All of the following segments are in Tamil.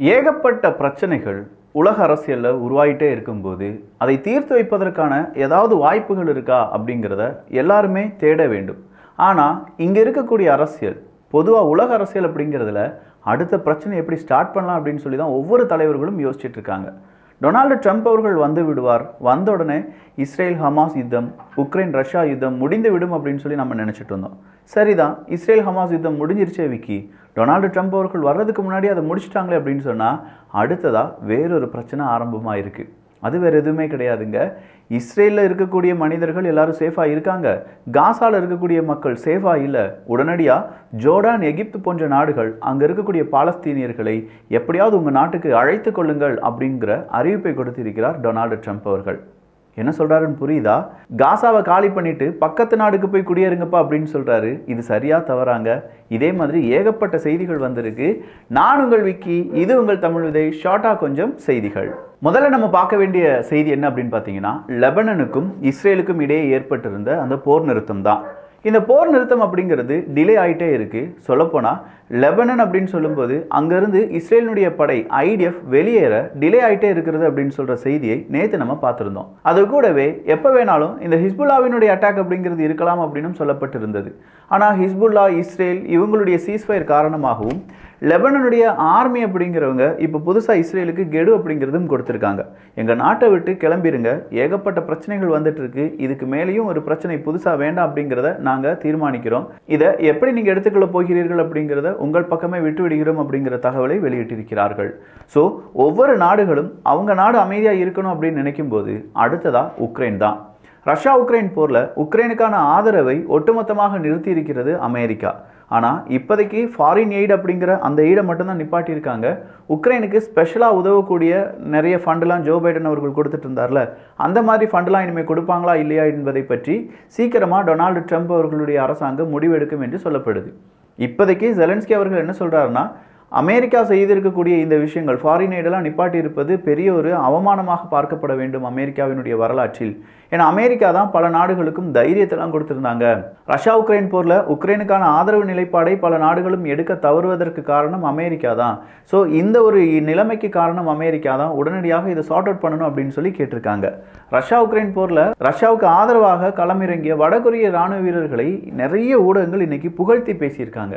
ஏகப்பட்ட பிரச்சனைகள் உலக அரசியலில் உருவாயிட்டே இருக்கும்போது அதை தீர்த்து வைப்பதற்கான ஏதாவது வாய்ப்புகள் இருக்கா அப்படிங்கிறத எல்லாருமே தேட வேண்டும். ஆனால் இங்கே இருக்கக்கூடிய அரசியல் பொதுவாக உலக அரசியல் அப்படிங்கிறதுல அடுத்த பிரச்சனை எப்படி ஸ்டார்ட் பண்ணலாம் அப்படின்னு சொல்லி தான் ஒவ்வொரு தலைவர்களும் யோசிச்சுட்டு இருக்காங்க. டொனால்டு ட்ரம்ப் அவர்கள் வந்து விடுவார். வந்த உடனே இஸ்ரேல் ஹமாஸ் யுத்தம் உக்ரைன் ரஷ்யா யுத்தம் முடிந்து விடும் அப்படின்னு சொல்லி நம்ம நினச்சிட்டு இருந்தோம். சரிதான் இஸ்ரேல் ஹமாஸ் யுத்தம் முடிஞ்சிருச்சே விக்கி. டொனால்டு ட்ரம்ப் அவர்கள் வர்றதுக்கு முன்னாடி அதை முடிச்சிட்டாங்களே அப்படின்னு சொன்னால் அடுத்ததாக வேறொரு பிரச்சனை ஆரம்பமாக இருக்குது அது வேறு எதுவுமே கிடையாதுங்க. இஸ்ரேலில் இருக்கக்கூடிய மனிதர்கள் எல்லாரும் சேஃபாக இருக்காங்க. காசாவில் இருக்கக்கூடிய மக்கள் சேஃபாக இல்லை. உடனடியாக ஜோர்டான் எகிப்து போன்ற நாடுகள் அங்கே இருக்கக்கூடிய பாலஸ்தீனியர்களை எப்படியாவது உங்கள் நாட்டுக்கு அழைத்து கொள்ளுங்கள் அப்படிங்கிற அறிவிப்பை கொடுத்திருக்கிறார் டொனால்டு ட்ரம்ப் அவர்கள். என்ன சொல்கிறாருன்னு புரியுதா? காசாவை காலி பண்ணிட்டு பக்கத்து நாடுக்கு போய் குடியேறுங்கப்பா அப்படின்னு சொல்கிறாரு இது சரியாக தவறாங்க? இதே மாதிரி ஏகப்பட்ட செய்திகள் வந்திருக்கு. நான் உங்கள் விக்கி இது உங்கள் தமிழ் விதை. ஷார்ட்டாக கொஞ்சம் செய்திகள். முதல்ல நம்ம பார்க்க வேண்டிய செய்தி என்ன அப்படின்னு பார்த்தீங்கன்னா லெபனனுக்கும் இஸ்ரேலுக்கும் இடையே ஏற்பட்டிருந்த அந்த போர் நிறுத்தம் தான் இந்த போர் நிறுத்தம் அப்படிங்கிறது டிலே ஆகிட்டே இருக்குது சொல்லப்போனால் லெபனன் அப்படின்னு சொல்லும்போது அங்கேருந்து இஸ்ரேலினுடைய படை ஐடிஎஃப் வெளியேற டிலே ஆகிட்டே இருக்கிறது அப்படின்னு சொல்கிற செய்தியை நேற்று நம்ம பார்த்துருந்தோம். அது கூடவே எப்போ வேணாலும் இந்த ஹிஸ்புல்லாவினுடைய அட்டாக் அப்படிங்கிறது இருக்கலாம் அப்படின்னும் சொல்லப்பட்டிருந்தது. ஆனால் ஹிஸ்புல்லா இஸ்ரேல் இவங்களுடைய சீஸ்ஃபயர் காரணமாகவும் லெபனனுடைய ஆர்மி அப்படிங்கிறவங்க இப்போ புதுசாக இஸ்ரேலுக்கு கெடு அப்படிங்கிறதும் கொடுத்துருக்காங்க. எங்கள் நாட்டை விட்டு கிளம்பிடுங்க ஏகப்பட்ட பிரச்சனைகள் வந்துட்டுருக்கு இதுக்கு மேலேயும் ஒரு பிரச்சனை புதுசாக வேண்டாம் அப்படிங்கிறத நாங்கள் தீர்மானிக்கிறோம். இதை எப்படி நீங்கள் எடுத்துக்கொள்ள போகிறீர்கள் அப்படிங்கிறத உங்கள் பக்கமே விட்டு விடுகிறோம் அப்படிங்கிற தகவலை வெளியிட்டிருக்கிறார்கள். ஸோ ஒவ்வொரு நாடுகளும் அவங்க நாடு அமைதியாக இருக்கணும் அப்படின்னு நினைக்கும் போது அடுத்ததாக உக்ரைன் தான். ரஷ்யா உக்ரைன் போரில் உக்ரைனுக்கான ஆதரவை ஒட்டுமொத்தமாக நிறுத்தி இருக்கிறது அமெரிக்கா. ஆனால் இப்போதைக்கு ஃபாரின் எய்ட் அப்படிங்கிற அந்த எய்டை மட்டும்தான் நிப்பாட்டியிருக்காங்க. உக்ரைனுக்கு ஸ்பெஷலாக உதவக்கூடிய நிறைய ஃபண்டெலாம் ஜோ பைடன் அவர்கள் கொடுத்துட்டு இருந்தார்ல அந்த மாதிரி ஃபண்டெலாம் இனிமேல் கொடுப்பாங்களா இல்லையா என்பதை பற்றி சீக்கிரமாக டொனால்டு ட்ரம்ப் அவர்களுடைய அரசாங்கம் முடிவெடுக்கும் என்று சொல்லப்படுது. இப்போதைக்கு ஜெலன்ஸ்கி அவர்கள் என்ன சொல்கிறாருன்னா அமெரிக்கா செய்திருக்கக்கூடிய இந்த விஷயங்கள் ஃபாரின் எய்டெல்லாம் நிப்பாட்டி இருப்பது பெரிய ஒரு அவமானமாக பார்க்கப்பட வேண்டும் அமெரிக்காவினுடைய வரலாற்றில். ஏன்னா அமெரிக்கா தான் பல நாடுகளுக்கும் தைரியத்தெல்லாம் கொடுத்துருந்தாங்க. ரஷ்யா உக்ரைன் போரில் உக்ரைனுக்கான ஆதரவு நிலைப்பாடை பல நாடுகளும் எடுக்க தவறுவதற்கு காரணம் அமெரிக்கா தான். ஸோ இந்த ஒரு நிலைமைக்கு காரணம் அமெரிக்கா தான். உடனடியாக இதை சார்ட் அவுட் பண்ணணும் அப்படின்னு சொல்லி கேட்டிருக்காங்க. ரஷ்யா உக்ரைன் போரில் ரஷ்யாவுக்கு ஆதரவாக களமிறங்கிய வடகொரிய ராணுவ வீரர்களை நிறைய ஊடகங்கள் இன்னைக்கு புகழ்த்தி பேசியிருக்காங்க.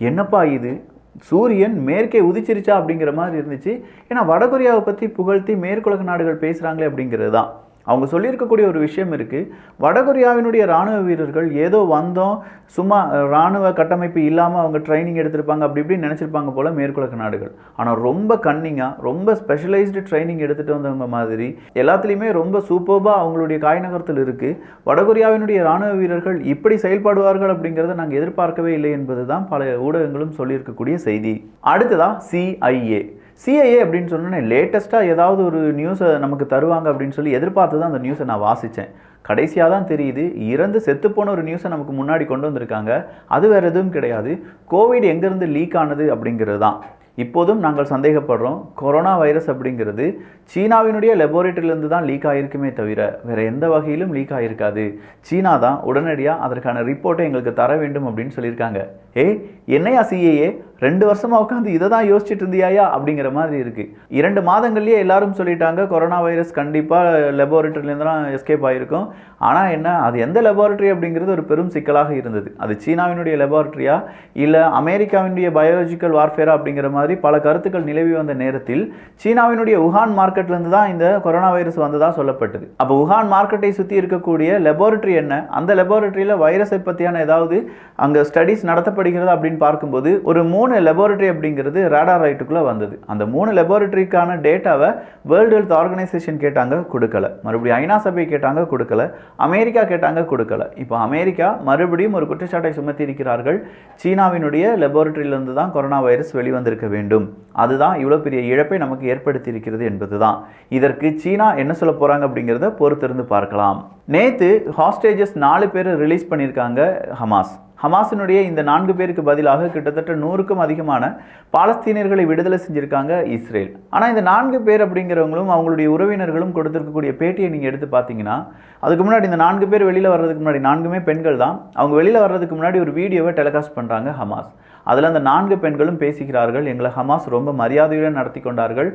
என்னப்பா இது? சூரியன் மேற்கே உதிச்சிருச்சா அப்படிங்கிற மாதிரி இருந்துச்சு. ஏன்னா வடகொரியாவை பற்றி புகழ்த்தி மேற்குலக நாடுகள் பேசுகிறாங்களே அப்படிங்கிறது தான். அவங்க சொல்லியிருக்கக்கூடிய ஒரு விஷயம் இருக்குது வடகொரியாவினுடைய இராணுவ வீரர்கள் ஏதோ வந்தோம் சும்மா இராணுவ கட்டமைப்பு இல்லாமல் அவங்க ட்ரைனிங் எடுத்திருப்பாங்க அப்படி இப்படின்னு நினச்சிருப்பாங்க போல் மேற்குலக நாடுகள். ஆனால் ரொம்ப கன்னிங்காக ரொம்ப ஸ்பெஷலைஸ்டு ட்ரைனிங் எடுத்துகிட்டு வந்தவங்க மாதிரி எல்லாத்துலேயுமே ரொம்ப சூப்பர்பாக அவங்களுடைய காய்நகரத்தில் இருக்குது வடகொரியாவினுடைய இராணுவ வீரர்கள் இப்படி செயல்படுவார்கள் அப்படிங்கிறத நாங்கள் எதிர்பார்க்கவே இல்லை என்பது தான் பல ஊடகங்களும் சொல்லியிருக்கக்கூடிய செய்தி. அடுத்ததாக சிஐஏ சிஐஏ அப்படின்னு சொன்னோன்னே லேட்டஸ்ட்டாக ஏதாவது ஒரு நியூஸை நமக்கு தருவாங்க அப்படின்னு சொல்லி எதிர்பார்த்து தான் அந்த நியூஸை நான் வாசித்தேன் கடைசியாக தான் தெரியுது இறந்து செத்துப்போன ஒரு நியூஸை நமக்கு முன்னாடி கொண்டு வந்திருக்காங்க. அது வேறு எதுவும் கிடையாது. கோவிட் எங்கேருந்து லீக் ஆனது அப்படிங்கிறது தான் இப்போதும் நாங்கள் சந்தேகப்படுறோம் கொரோனா வைரஸ் அப்படிங்கிறது சீனாவினுடைய லெபோரேட்டரியிலேருந்து தான் லீக் ஆகிருக்குமே தவிர வேறு எந்த வகையிலும் லீக் ஆகிருக்காது சீனா தான் உடனடியாக அதற்கான ரிப்போர்ட்டை எங்களுக்கு தர வேண்டும் அப்படின்னு சொல்லியிருக்காங்க. ஏய் என்னையா சிஏஏ ரெண்டு வருஷமாக உட்காந்து இதை தான் யோசிச்சுட்டு இருந்தியாயா? அப்படிங்கிற மாதிரி இருக்குது இரண்டு மாதங்கள்லேயே எல்லாரும் சொல்லிட்டாங்க கொரோனா வைரஸ் கண்டிப்பாக லெபோரேட்டரிலேருந்து தான் எஸ்கேப் ஆகிருக்கும் ஆனால் என்ன அது எந்த லெபார்ட்டரி அப்படிங்கிறது ஒரு பெரும் சிக்கலாக இருந்தது. அது சீனாவினுடைய லெபார்ட்டரியா இல்லை அமெரிக்காவினுடைய பயாலஜிக்கல் வார்ஃபேரா அப்படிங்கிற மாதிரி பல கருத்துக்கள் நிலவி வந்த நேரத்தில் சீனாவினுடைய உஹான் மார்க்கெட்லேருந்து தான் இந்த கொரோனா வைரஸ் வந்ததாக சொல்லப்பட்டது. அப்போ உஹான் மார்க்கெட்டை சுற்றி இருக்கக்கூடிய லெபார்ட்டரி என்ன? அந்த லெபார்ட்டரியில் வைரஸை பற்றியான ஏதாவது அங்கே ஸ்டடீஸ் நடத்தப்படுகிறது அப்படின்னு பார்க்கும்போது ஒரு மூணு லெபார்ட்டரி அப்படிங்கிறது ரேடார் ரைட்டுக்குள்ளே வந்தது. அந்த மூணு லெபார்ட்டரிக்கான டேட்டாவை வேர்ல்டு ஹெல்த் ஆர்கனைசேஷன் கேட்டாங்க கொடுக்கல. மறுபடியும் ஐநா சபை கேட்டாங்க கொடுக்கல. அமெரிக்கா கேட்டாங்க கொடுக்கல. இப்போ அமெரிக்கா மறுபடியும் ஒரு குற்றச்சாட்டை சுமத்தி இருக்கிறார்கள் சீனாவினுடைய லெபார்ட்டரியிலிருந்து தான் கொரோனா வைரஸ் வெளிவந்திருக்க வேண்டும். அதுதான் இவ்வளோ பெரிய இழப்பை நமக்கு ஏற்படுத்தி இருக்கிறது என்பது தான் இதற்கு சீனா என்ன சொல்ல போகிறாங்க அப்படிங்கிறத பொறுத்திருந்து பார்க்கலாம். நேற்று ஹாஸ்டேஜஸ் நாலு பேர் ரிலீஸ் பண்ணியிருக்காங்க ஹமாஸ் ஹமாஸினுடைய இந்த நான்கு பேருக்கு பதிலாக கிட்டத்தட்ட நூறுக்கும் அதிகமான பாலஸ்தீனியர்களை விடுதலை செஞ்சுருக்காங்க இஸ்ரேல். ஆனால் இந்த நான்கு பேர் அப்படிங்கிறவங்களும் அவங்களுடைய உறவினர்களும் கொடுத்துருக்கக்கூடிய பேட்டியை நீங்கள் எடுத்து பார்த்தீங்கன்னா அதுக்கு முன்னாடி இந்த நான்கு பேர் வெளியில் வர்றதுக்கு முன்னாடி நான்குமே பெண்கள் தான் அவங்க வெளியில் வர்றதுக்கு முன்னாடி ஒரு வீடியோவை டெலிகாஸ்ட் பண்ணுறாங்க ஹமாஸ். அதில் அந்த நான்கு பெண்களும் பேசுகிறார்கள் எங்களை ஹமாஸ் ரொம்ப மரியாதையுடன் நடத்தி கொண்டார்கள்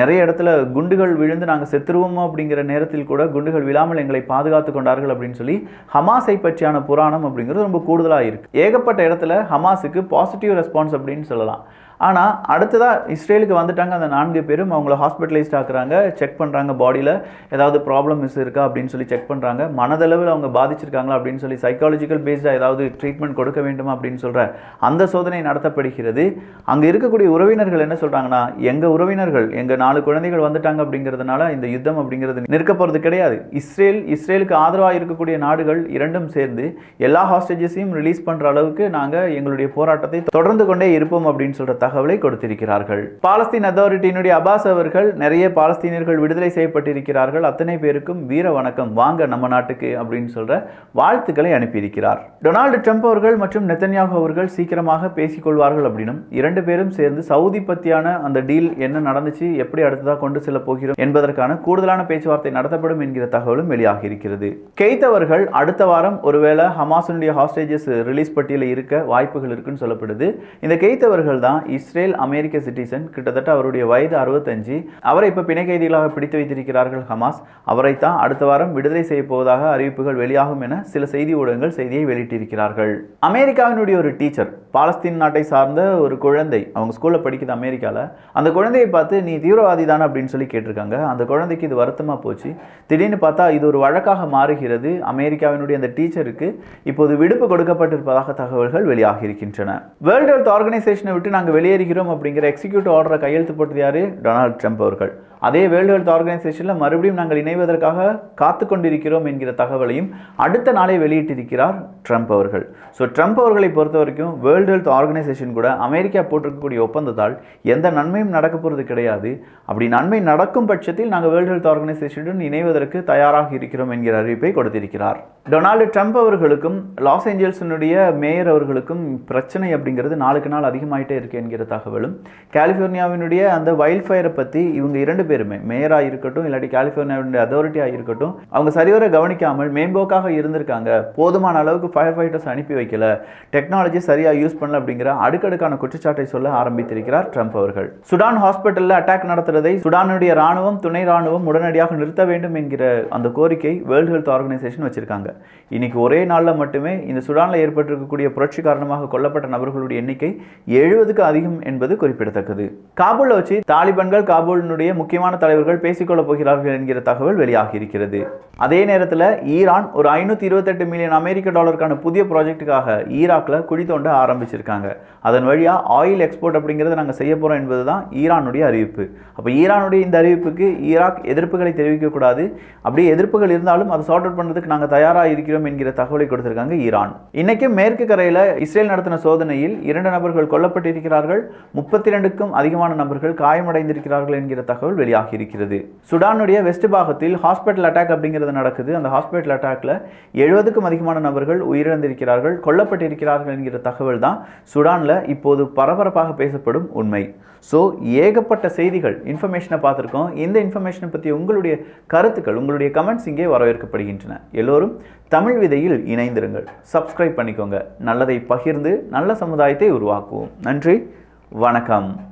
நிறைய இடத்துல குண்டுகள் விழுந்து நாங்கள் செத்துருவோமோ அப்படிங்கிற நேரத்தில் கூட குண்டுகள் விழாமல் எங்களை பாதுகாத்து கொண்டார்கள் அப்படின்னு சொல்லி ஹமாஸை பற்றியான புராணம் அப்படிங்கிறது ரொம்ப கூடுதலாக இருக்கு. ஏகப்பட்ட இடத்துல ஹமாஸுக்கு பாசிட்டிவ் ரெஸ்பான்ஸ் அப்படின்னு சொல்லலாம். ஆனால் அடுத்ததாக இஸ்ரேலுக்கு வந்துட்டாங்க அந்த நான்கு பேரும் அவங்கள ஹாஸ்பிட்டலைஸ்ட் ஆக்குறாங்க செக் பண்ணுறாங்க பாடியில் ஏதாவது ப்ராப்ளம்ஸ் இருக்கா அப்படின்னு சொல்லி செக் பண்ணுறாங்க மனதளவில் அவங்க பாதிச்சிருக்காங்களா அப்படின்னு சொல்லி சைக்காலஜிக்கல் பேஸ்டாக ஏதாவது ட்ரீட்மெண்ட் கொடுக்க வேண்டுமா அப்படின்னு சொல்கிற அந்த சோதனை நடத்தப்படுகிறது. அங்கே இருக்கக்கூடிய உறவினர்கள் என்ன சொல்கிறாங்கன்னா எங்கள் உறவினர்கள் எங்கள் நாலு குழந்தைகள் வந்துட்டாங்க அப்படிங்கிறதுனால இந்த யுத்தம் அப்படிங்கிறது நிற்க போகிறது கிடையாது. இஸ்ரேல் இஸ்ரேலுக்கு ஆதரவாக இருக்கக்கூடிய நாடுகள் இரண்டும் சேர்ந்து எல்லா ஹாஸ்டேஜஸையும் ரிலீஸ் பண்ணுற அளவுக்கு நாங்கள் எங்களுடைய போராட்டத்தை தொடர்ந்து கொண்டே இருப்போம் அப்படின்னு சொல்கிற தகவலை கொடுத்திருக்கிறார்கள். பாலஸ்தீன் அத்தாரிட்டியினுடைய அபாஸ் அவர்கள் நிறைய பாலஸ்தீனியர்கள் விடுதலை செய்யப்பட்டிருக்கிறார்கள். அத்தனை பேருக்கும் வீர வணக்கம். வாங்க நம்ம நாட்டுக்கு அப்படின்னு சொல்ற வாழ்த்துக்களை அனுப்பியிருக்கிறார். டொனால்டு ட்ரம்ப் அவர்கள் மற்றும் நெத்தன்யாகு அவர்கள் சீக்கிரமாக பேசிக்கொள்வார்கள் அப்படின்னும் இரண்டு பேரும் சேர்ந்து சவுதி பத்தியான அந்த டீல் என்ன நடந்துச்சு எப்படி அடுத்ததாக கொண்டு செல்ல போகிறோம் என்பதற்கான கூடுதலான பேச்சுவார்த்தை நடத்தப்படும் என்கிற தகவலும் வெளியாகி இருக்கிறது. கெய்த் அவர்கள் அடுத்த வாரம் ஒருவேளை ஹமாசனுடைய ஹாஸ்டேஜஸ் ரிலீஸ் பட்டியலில் இருக்க வாய்ப்புகள் இருக்குன்னு சொல்லப்படுது. இந்த கெய்த் அவர்கள் தான் இஸ்ரேல் அமெரிக்க சிட்டிசன் கிட்டத்தட்ட அவருடைய வயது அறுபத்தஞ்சு. அவரை இப்போ பிணை கைதிகளாக பிடித்து வைத்திருக்கிறார்கள் ஹமாஸ். அவரைத்தான் அடுத்த வாரம் விடுதலை செய்ய போவதாக அறிவிப்புகள் வெளியாகும் என சில செய்தி ஊடகங்கள் செய்தியை வெளியிட்டிருக்கிறார்கள். அமெரிக்காவினுடைய ஒரு டீச்சர் பாலஸ்தீன் நாட்டை சார்ந்த ஒரு குழந்தை அவங்க ஸ்கூலில் படிக்குது அமெரிக்காவில் அந்த குழந்தையை பார்த்து நீ தீவிரவாதி தானே அப்படின்னு சொல்லி கேட்டிருக்காங்க. அந்த குழந்தைக்கு இது வருத்தமாக போச்சு. திடீர்னு பார்த்தா இது ஒரு வழக்காக மாறுகிறது. அமெரிக்காவினுடைய அந்த டீச்சருக்கு இப்போது விடுப்பு கொடுக்கப்பட்டிருப்பதாக தகவல்கள் வெளியாகி இருக்கின்றன. வேர்ல்டு ஹெல்த் ஆர்கனைசேஷனை விட்டு நாங்கள் வெளியேறுகிறோம் அப்படிங்கிற எக்ஸிக்யூட்டிவ் ஆர்டரை கையெழுத்து போட்டது யார்? டொனால்ட் ட்ரம்ப் அவர்கள். அதே வேர்ல்டு ஹெல்த் ஆர்கனைசேஷனில் மறுபடியும் நாங்கள் இணைவதற்காக காத்து கொண்டிருக்கிறோம் என்கிற தகவலையும் அடுத்த நாளே வெளியிட்டிருக்கிறார் ட்ரம்ப் அவர்கள். ஸோ ட்ரம்ப் அவர்களை பொறுத்த வரைக்கும் வேர்ல்டு ஹெல்த் ஆர்கனைசேஷன் கூட அமெரிக்கா போட்டிருக்கக்கூடிய ஒப்பந்தத்தால் எந்த நன்மையும் நடக்க போகிறது கிடையாது. அப்படி நன்மை நடக்கும் பட்சத்தில் நாங்கள் வேர்ல்டு ஹெல்த் ஆர்கனைசேஷனுடன் இணைவதற்கு தயாராக இருக்கிறோம் என்கிற அறிவிப்பை கொடுத்திருக்கிறார். டொனால்டு ட்ரம்ப் அவர்களுக்கும் லாஸ் ஏஞ்சல்ஸினுடைய மேயர் அவர்களுக்கும் பிரச்சனை அப்படிங்கிறது நாளுக்கு நாள் அதிகமாயிட்டே இருக்கு என்கிற தகவலும் கலிஃபோர்னியாவினுடைய அந்த வைல்ட் ஃபயரை பற்றி இவங்க இரண்டு பேருமே மேயராக இருக்கட்டும் இல்லாட்டி கலிஃபோர்னியாவினுடைய அத்தாரிட்டியாக இருக்கட்டும் அவங்க சரிவர கவனிக்காமல் மேம்போக்காக இருந்திருக்காங்க. போதுமான அளவுக்கு ஃபயர் ஃபைட்டர்ஸ் அனுப்பி வைக்கல. டெக்னாலஜி சரியாக யூஸ் பண்ணல அப்படிங்கிற அடுக்கடுக்கான குற்றச்சாட்டை சொல்ல ஆரம்பித்திருக்கிறார் ட்ரம்ப் அவர்கள். சுடான் ஹாஸ்பிட்டலில் அட்டாக் நடத்துறதை சுடானுடைய ராணுவம் துணை ராணுவம் உடனடியாக நிறுத்த வேண்டும் என்கிற அந்த கோரிக்கை வேர்ல்டு ஹெல்த் ஆர்கனைசேஷன் வச்சிருக்காங்க. இன்றைக்கி ஒரே நாளில் மட்டுமே இந்த சுடானில் ஏற்பட்டிருக்கக்கூடிய புரட்சி காரணமாக கொல்லப்பட்ட நபர்களுடைய எண்ணிக்கை எழுபதுக்கு அதிகம் என்பது குறிப்பிடத்தக்கது. காபூலில் வச்சு தாலிபான்கள் காபூலினுடைய முக்கியமான தலைவர்கள் பேசிக்கொள்ளப் போகிறார்கள் என்கிற தகவல் வெளியாகி இருக்கிறது. அதே நேரத்தில் ஈரான் ஒரு ஐநூற்றி இருபத்தெட்டு மில்லியன் அமெரிக்க டாலருக்கான புதிய ப்ராஜெக்ட்டுக்காக ஈராக்கில் குழி தோண்ட ஆரம்பிச்சிருக்காங்க. அதன் வழியாக ஆயில் எக்ஸ்போர்ட் அப்படிங்கிறத நாங்கள் செய்ய போகிறோம் என்பது தான் ஈரானுடைய அறிவிப்பு. அப்போ ஈரானுடைய இந்த அறிவிப்புக்கு ஈராக் எதிர்ப்புகளை தெரிவிக்கக்கூடாது அப்படியே எதிர்ப்புகள் இருந்தாலும் அதை சார்ட் அவுட் பண்ணுறதுக்கு நாங்கள் தயாராக இருக்கிறோம் என்கிற தகவலை கொடுத்திருக்காங்க ஈரான். இன்னைக்கு மேற்கு கரையில் இஸ்ரேல் நடத்தின சோதனையில் இரண்டு நபர்கள் கொல்லப்பட்டிருக்கிறார்கள் முப்பத்தி ரெண்டுக்கும் அதிகமான நபர்கள் காயமடைந்திருக்கிறார்கள் என்கிற தகவல் வெளியாகி இருக்கிறது. சுடானுடைய வெஸ்ட் பாகத்தில் ஹாஸ்பிட்டல் அட்டாக் அப்படிங்கிறது நடக்குது. அந்த ஹாஸ்பிட்டல் அட்டாக்ல எழுபதுக்கும் அதிகமான நபர்கள் உயிரிழந்திருக்கிறார்கள் கொல்லப்பட்டிருக்கிறார்கள் என்கிற தகவல் தான் சுடானில் இப்போது பரபரப்பாக பேசப்படும் உண்மை. ஸோ ஏகப்பட்ட செய்திகள் இன்ஃபர்மேஷனை பார்த்துருக்கோம். இந்த இன்ஃபர்மேஷனை பற்றி உங்களுடைய கருத்துக்கள் உங்களுடைய கமெண்ட்ஸ் இங்கே வரவேற்கப்படுகின்றன. எல்லோரும் தமிழ் விதையில் இணைந்திருங்கள். சப்ஸ்கிரைப் பண்ணிக்கோங்க. நல்லதை பகிர்ந்து நல்ல சமுதாயத்தை உருவாக்குவோம். நன்றி. வணக்கம்.